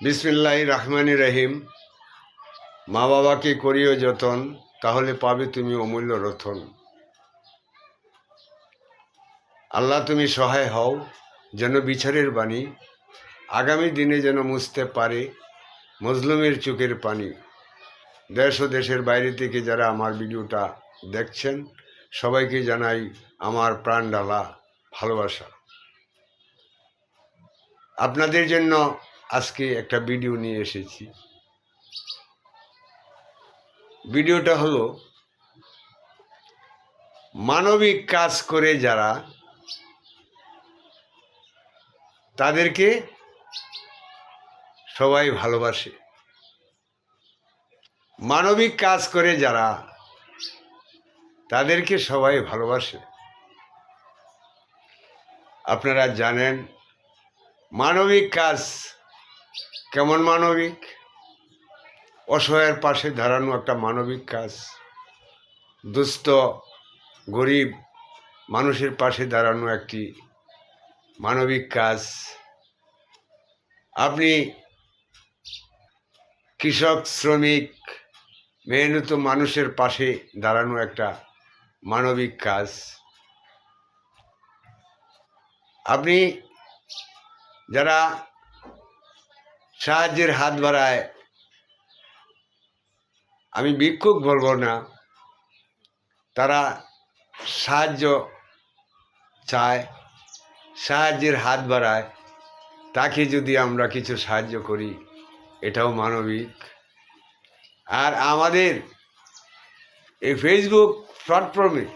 বিসমিল্লাহ রহমান রহিম। মা বাবাকে করিও যতন, তাহলে পাবে তুমি অমূল্য রতন। আল্লাহ তুমি সহায় হও যেন বিচারের বাণী আগামী দিনে যেন মুছতে পারে মজলুমের চোখের পানি। দেশ ও দেশের বাইরে থেকে যারা আমার ভিডিওটা দেখছেন, সবাইকে জানাই আমার প্রাণ ডালা ভালোবাসা। আপনাদের জন্য আজকে একটা ভিডিও নিয়ে এসেছি। ভিডিওটা হলো, মানবিক কাজ করে যারা, তাদেরকে সবাই ভালোবাসে। মানবিক কাজ করে যারা, তাদেরকে সবাই ভালোবাসে। আপনারা জানেন, মানবিক কাজ কেমন মানবিক? অসহায়ের পাশে দাঁড়ানো একটা মানবিক কাজ। দুস্থ, গরিব মানুষের পাশে দাঁড়ানো একটি মানবিক কাজ। আপনি কৃষক, শ্রমিক, মেহনত মানুষের পাশে দাঁড়ানো একটা মানবিক কাজ। আপনি যারা সাহায্যের হাত বাড়ায়। আমি ভিক্ষুক বলব না। তারা সাহায্য চায়, সাহায্যের হাত বাড়ায়। তাকে যদি আমরা কিছু সাহায্য করি, এটাও মানবিক। আর আমাদের এই ফেসবুক প্ল্যাটফর্মে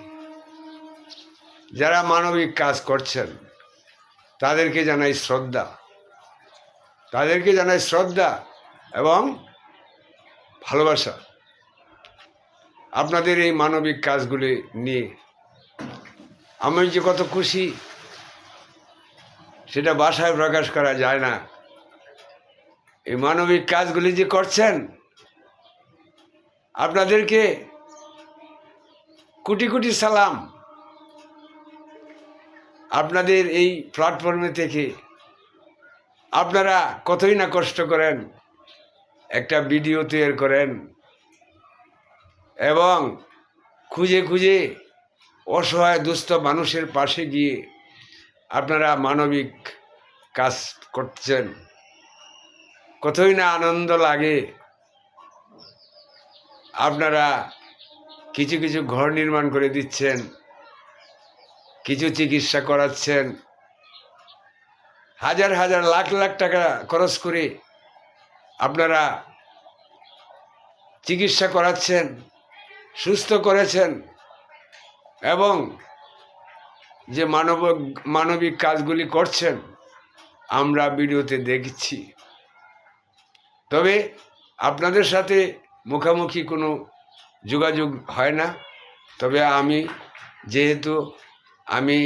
যারা মানবিক কাজ করছেন, তাদেরকে জানাই শ্রদ্ধা। তাদেরকে জানাই শ্রদ্ধা এবং ভালোবাসা। আপনাদের এই মানবিক কাজগুলি নিয়ে আমি যে কত খুশি, সেটা বাসায় প্রকাশ করা যায় না। এই মানবিক কাজগুলি যে করছেন, আপনাদেরকে কোটি কোটি সালাম। আপনাদের এই প্ল্যাটফর্মে থেকে আপনারা কতই না কষ্ট করেন, একটা ভিডিও তৈরি করেন এবং খুঁজে খুঁজে অসহায় দুস্থ মানুষের পাশে গিয়ে আপনারা মানবিক কাজ করছেন। কতই না আনন্দ লাগে। আপনারা কিছু কিছু ঘর নির্মাণ করে দিচ্ছেন, কিছু চিকিৎসা করাচ্ছেন হাজার হাজার লাখ লাখ টাকা খরচ করে আপনারা চিকিৎসা করাচ্ছেন, সুস্থ করেছেন এবং যে মানব মানবিক কাজগুলি করছেন, আমরা ভিডিওতে দেখছি। তবে আপনাদের সাথে মুখামুখি কোনো যোগাযোগ হয় না। তবে আমি যেহেতু আমি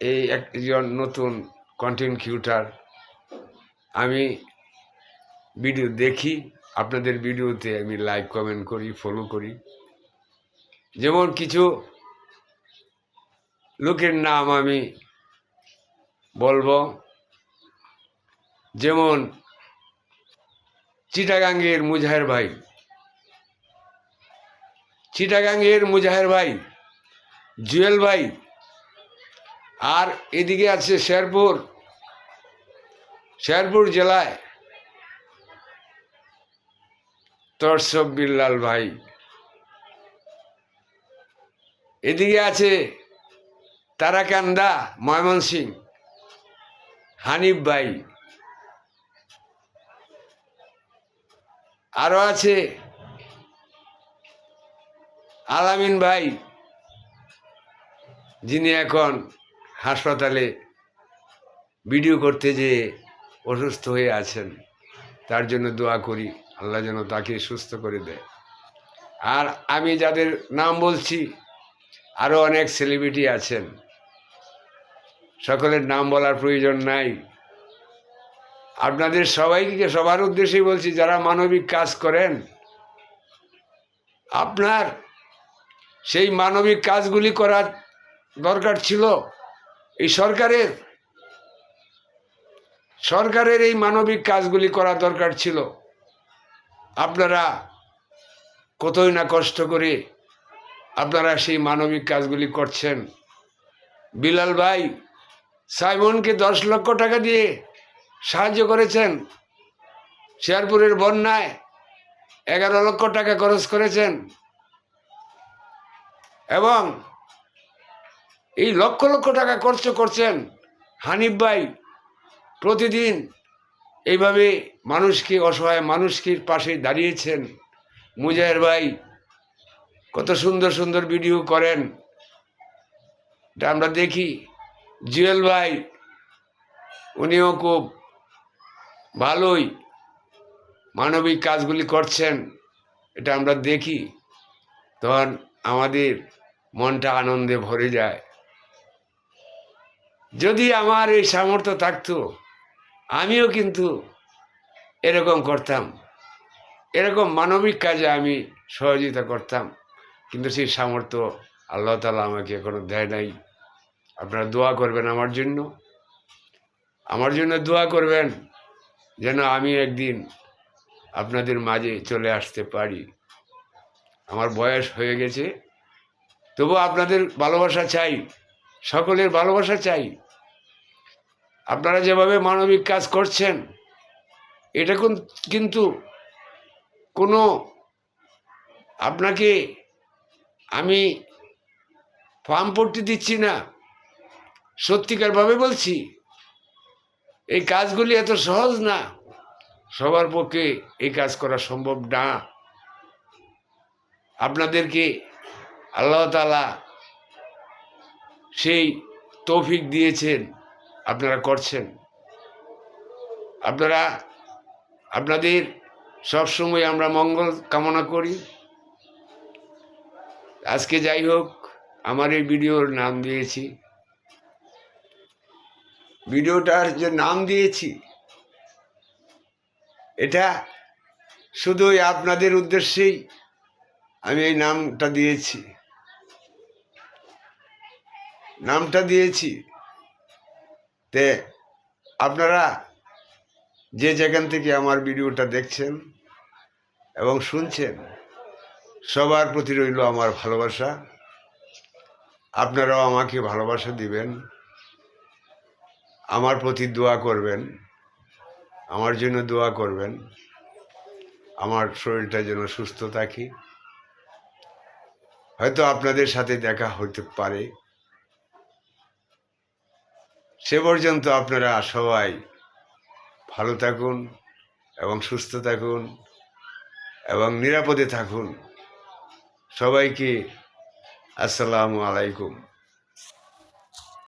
এই একজন নতুন কন্টেন্ট ক্রিয়েটার আমি ভিডিও দেখি, আপনাদের ভিডিওতে আমি লাইক কমেন্ট করি ফলো করি। যেমন কিছু লোকের নাম আমি বলব, যেমন চিটাগাঙ্গের মুজাহের ভাই। চিটাগাঙ্গের মুজাহের ভাই, জুয়েল ভাই, আর এদিকে আছে শেরপুর শেরপুর জেলায়। তরসব বিল্লাল ভাই। এদিকে আছে তারাকান্দা ময়মনসিং, হানিফ ভাই। আরও আছে আলামিন ভাই, যিনি এখন হাসপাতালে ভিডিও করতে যেয়ে অসুস্থ হয়ে আছেন। তার জন্য দোয়া করি, আল্লাহ যেন তাকে সুস্থ করে দেয়। আর আমি যাদের নাম বলছি আরও অনেক সেলিব্রিটি আছেন। সকলের নাম বলার প্রয়োজন নাই। আপনাদের সবাইকে সবার উদ্দেশ্যেই বলছি, যারা মানবিক কাজ করেন, আপনার সেই মানবিক কাজগুলি করার দরকার ছিল। এই সরকারের সরকারের এই মানবিক কাজগুলি করা দরকার ছিল। আপনারা কতই না কষ্ট করে আপনারা সেই মানবিক কাজগুলি করছেন। বিলাল ভাই, সাইমনকে দশ লক্ষ টাকা দিয়ে সাহায্য করেছেন। শেয়ারপুরের বন্যায় এগারো লক্ষ টাকা খরচ করেছেন। এবং এই লক্ষ লক্ষ টাকা খরচ করছেন হানিফ ভাই প্রতিদিন এইভাবে মানুষকে, অসহায় মানুষকে পাশে দাঁড়িয়েছেন মুজাহের ভাই। কত সুন্দর সুন্দর ভিডিও করেন। এটা আমরা দেখি। জুয়েল ভাই, উনিও খুব ভালোই মানবিক কাজগুলি করছেন, এটা আমরা দেখি। তখন আমাদের মনটা আনন্দে ভরে যায়। যদি আমার এই সামর্থ্য থাকতো আমিও কিন্তু এরকম করতাম। এরকম মানবিক কাজে আমি সহযোগিতা করতাম। কিন্তু সেই সামর্থ্য আল্লাহ তালা আমাকে এখনও দেয় নাই। আপনারা দোয়া করবেন আমার জন্য। আমার জন্য দোয়া করবেন যেন আমি একদিন আপনাদের মাঝে চলে আসতে পারি। আমার বয়স হয়ে গেছে। তবু আপনাদের ভালোবাসা চাই। সকলের ভালোবাসা চাই। আপনারা যেভাবে মানবিক কাজ করছেন, এটা কোন- কিন্তু কোনো আপনাকে আমি ফার্ম পড়তে দিচ্ছি না, সত্যিকারভাবে বলছি, এই কাজগুলি এত সহজ না, সবার পক্ষে এই কাজ করা সম্ভব না। আপনাদেরকে আল্লাহ তালা সেই তৌফিক দিয়েছেন। আপনারা করছেন। আপনারা, আপনাদের সবসময় আমরা মঙ্গল কামনা করি। আজকে যাই হোক, আমার এই ভিডিওর নাম দিয়েছি। ভিডিওটার যে নাম দিয়েছি, এটা শুধুই আপনাদের উদ্দেশ্যেই আমি এই নামটা দিয়েছি। নামটা দিয়েছি তে আপনারা যে যেখান থেকে আমার ভিডিওটা দেখছেন এবং শুনছেন, সবার প্রতি রইল আমার ভালোবাসা। আপনারাও আমাকে ভালোবাসা দিবেন, আমার প্রতি দোয়া করবেন, আমার জন্য দোয়া করবেন, আমার শরীরটা যেন সুস্থ থাকি। হয়তো আপনাদের সাথে দেখা হতে পারে। সে পর্যন্ত আপনারা সবাই ভালো থাকুন এবং সুস্থ থাকুন এবং নিরাপদে থাকুন। সবাইকে আসসালামু আলাইকুম।